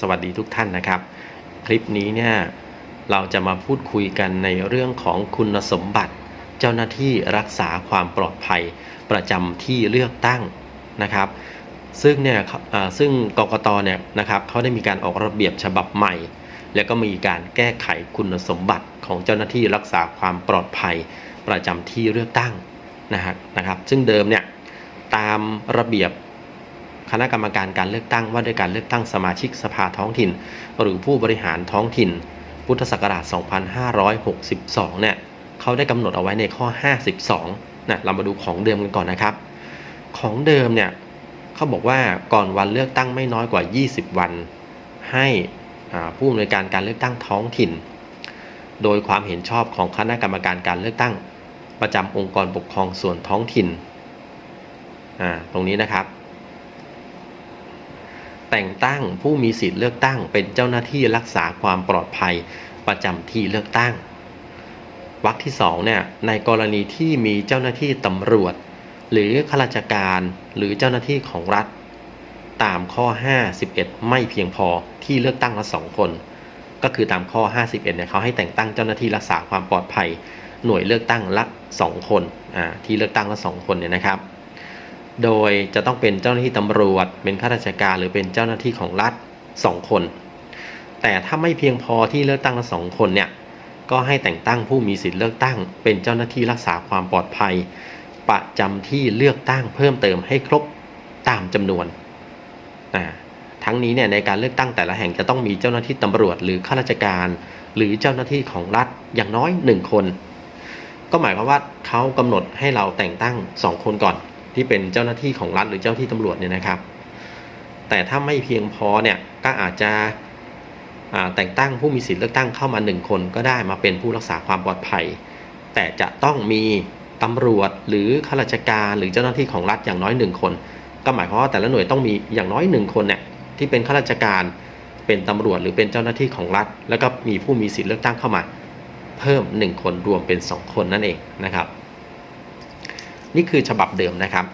สวัสดีทุกท่านนะครับ คลิปนี้เนี่ยเราจะมาพูดคุยกันในเรื่องของคุณสมบัติ เจ้าหน้าที่รักษาความปลอดภัยประจำที่เลือกตั้งนะครับ ซึ่งเนี่ยซึ่งกกตเนี่ยนะครับเขาได้มีการออกระเบียบฉบับใหม่ แล้วก็มีการแก้ไขคุณสมบัติของเจ้าหน้าที่รักษาความปลอดภัยประจำที่เลือกตั้งนะฮะนะครับ ซึ่งเดิมเนี่ยตามระเบียบ คณะกรรมการการเลือกตั้งว่าด้วยการเลือกตั้งสมาชิกสภาท้องถิ่น หรือผู้บริหารท้องถิ่น พุทธศักราช 2562 เนี่ยเขาได้กำหนดเอาไว้ในข้อ 52 นะเรามาดูของเดิมกันก่อนนะครับ ของเดิมเนี่ยเขาบอกว่าก่อนวันเลือกตั้งไม่น้อยกว่า 20 วัน ให้ผู้อำนวยการการเลือกตั้งท้องถิ่น โดยความเห็นชอบของคณะกรรมการการเลือกตั้ง ประจำองค์กรปกครองส่วนท้องถิ่นตรงนี้นะครับ แต่งตั้งผู้มีสิทธิ์เลือกตั้ง เป็นเจ้าหน้าที่รักษาความปลอดภัยประจำที่เลือกตั้งวรรคที่2เนี่ยในกรณีที่มีเจ้าหน้าที่ตำรวจ หรือข้าราชการหรือเจ้าหน้าที่ของรัฐ ตามข้อ 51 ไม่เพียงพอที่เลือกตั้งละสองคน ก็คือตามข้อ 51เนี่ยเขาให้แต่งตั้งเจ้าหน้าที่รักษาความปลอดภัย หน่วยเลือกตั้งละ 2 คนอ่าที่เลือกตั้งละ 2 คนเนี่ยนะครับ โดยจะต้องเป็นเจ้าหน้าที่ตำรวจ เป็นข้าราชการหรือเป็นเจ้าหน้าที่ของรัฐ2คน แต่ถ้าไม่เพียงพอที่เลือกตั้งละสองคนเนี่ยก็ให้แต่งตั้งผู้มีสิทธิ์เลือกตั้ง เป็นเจ้าหน้าที่รักษาความปลอดภัย ประจำที่เลือกตั้งเพิ่มเติมให้ครบตามจำนวนอ่าทั้งนี้เนี่ยในการเลือกตั้งแต่ละแห่งจะต้องมีเจ้าหน้าที่ตำรวจหรือข้าราชการ หรือเจ้าหน้าที่ของรัฐอย่างน้อย 1 คน ก็หมายความว่าเขากำหนดให้เราแต่งตั้ง 2 คนก่อน ที่เป็นเจ้าหน้าที่ของรัฐหรือเจ้าหน้าที่ตำรวจเนี่ยนะครับ แต่ถ้าไม่เพียงพอเนี่ยก็อาจจะแต่งตั้งผู้มีสิทธิ์เลือกตั้งเข้ามา 1 คนก็ได้มาเป็นผู้รักษาความปลอดภัย แต่จะต้องมีตำรวจหรือข้าราชการหรือเจ้าหน้าที่ของรัฐอย่างน้อย 1 คน ก็หมายความว่าแต่ละหน่วยต้องมีอย่างน้อย 1 คนเนี่ยที่เป็นข้าราชการเป็นตำรวจหรือเป็นเจ้าหน้าที่ของรัฐ แล้วก็มีผู้มีสิทธิ์เลือกตั้งเข้ามา เพิ่ม 1 คนรวมเป็น 2 คนนั่นเองนะครับ นี่คือฉบับเดิมนะครับ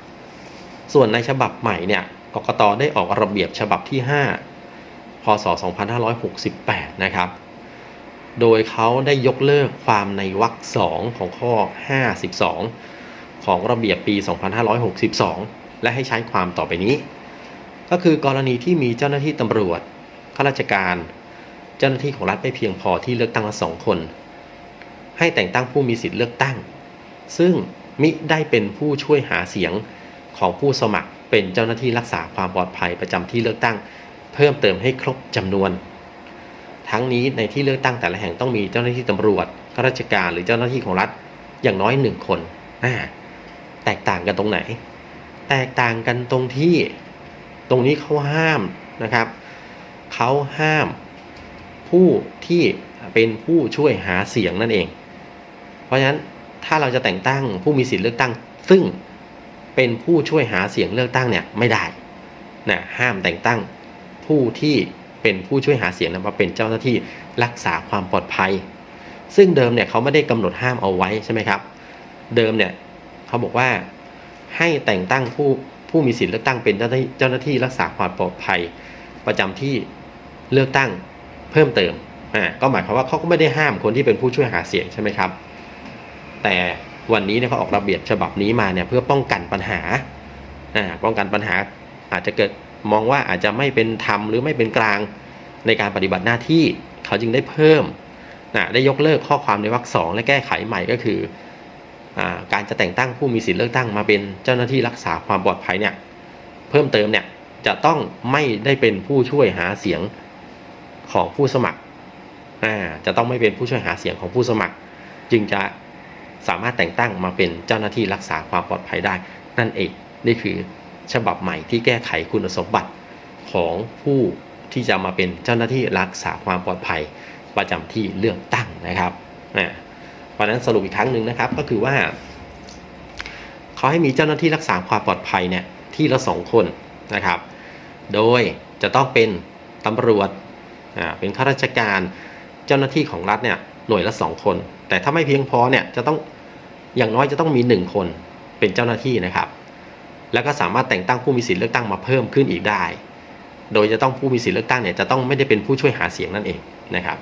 ส่วนในฉบับใหม่เนี่ยกกตได้ออกระเบียบฉบับที่ 5 พศ 2568 นะครับ โดยเขาได้ยกเลิกความในวรรค2ของข้อ 52 ของระเบียบปี 2562 และให้ใช้ความต่อไปนี้ ก็คือกรณีที่มีเจ้าหน้าที่ตำรวจข้าราชการ เจ้าหน้าที่ของรัฐไม่เพียงพอที่เลือกตั้งละสองคน ให้แต่งตั้งผู้มีสิทธิ์เลือกตั้ง ซึ่ง มิได้เป็นผู้ช่วยหาเสียงของผู้สมัครเป็นเจ้าหน้าที่รักษาความปลอดภัยประจำที่เลือกตั้ง เพิ่มเติมให้ครบจำนวน ทั้งนี้ในที่เลือกตั้งแต่ละแห่งต้องมีเจ้าหน้าที่ตำรวจข้าราชการหรือเจ้าหน้าที่ของรัฐอย่างน้อยหนึ่งคนแตกต่างกันตรงไหน แตกต่างกันตรงที่ตรงนี้เขาห้ามนะครับเขาห้ามผู้ที่เป็นผู้ช่วยหาเสียงนั่นเอง เพราะฉะนั้น ถ้าเราจะแต่งตั้งผู้มีสิทธิ์เลือกตั้ง ซึ่งเป็นผู้ช่วยหาเสียงเลือกตั้งเนี่ยไม่ได้นะห้ามแต่งตั้งผู้ที่เป็นผู้ช่วยหาเสียงนะมาเป็นเจ้าหน้าที่รักษาความปลอดภัย ซึ่งเดิมเนี่ยเขาไม่ได้กำหนดห้ามเอาไว้ใช่ไหมครับ เดิมเนี่ยเขาบอกว่าให้แต่งตั้งผู้ผู้มีสิทธิ์เลือกตั้งเป็นเจ้าหน้าที่เจ้าหน้าที่รักษาความปลอดภัย ประจำที่เลือกตั้งเพิ่มเติมอ่าก็หมายความว่าเขาก็ไม่ได้ห้ามคนที่เป็นผู้ช่วยหาเสียงใช่ไหมครับ แต่วันนี้เนี่ยเขาออกระเบียบฉบับนี้มาเนี่ยเพื่อป้องกันปัญหาอ่าป้องกันปัญหาอาจจะเกิดมองว่าอาจจะไม่เป็นธรรมหรือไม่เป็นกลางในการปฏิบัติหน้าที่เขาจึงได้เพิ่มนะได้ยกเลิกข้อความในวรรคสองและแก้ไขใหม่ก็คืออาการจะแต่งตั้งผู้มีสิทธิเลือกตั้งมาเป็นเจ้าหน้าที่รักษาความปลอดภัยเนี่ยเพิ่มเติมเนี่ยจะต้องไม่ได้เป็นผู้ช่วยหาเสียงของผู้สมัครอ่าจะต้องไม่เป็นผู้ช่วยหาเสียงของผู้สมัคร จึงจะ สามารถแต่งตั้งมาเป็นเจ้าหน้าที่รักษาความปลอดภัยได้ นั่นเองนี่คือฉบับใหม่ที่แก้ไขคุณสมบัติของผู้ที่จะมาเป็นเจ้าหน้าที่รักษาความปลอดภัยประจำที่เลือกตั้งนะครับนะเพราะฉะนั้นสรุปอีกครั้งหนึ่งนะครับก็คือว่าเขาให้มีเจ้าหน้าที่รักษาความปลอดภัยเนี่ยที่ละสองคนนะครับ โดยจะต้องเป็นตำรวจอ่าเป็นข้าราชการเจ้าหน้าที่ของรัฐเนี่ยหน่วยละสองคน แต่ถ้าไม่เพียงพอเนี่ยจะต้อง อย่างน้อยจะต้องมีหนึ่งคนเป็นเจ้าหน้าที่นะครับ แล้วก็สามารถแต่งตั้งผู้มีสิทธิเลือกตั้งมาเพิ่มขึ้นอีกได้ โดยจะต้องผู้มีสิทธิเลือกตั้งเนี่ยจะต้องไม่ได้เป็นผู้ช่วยหาเสียงนั่นเองนะครับ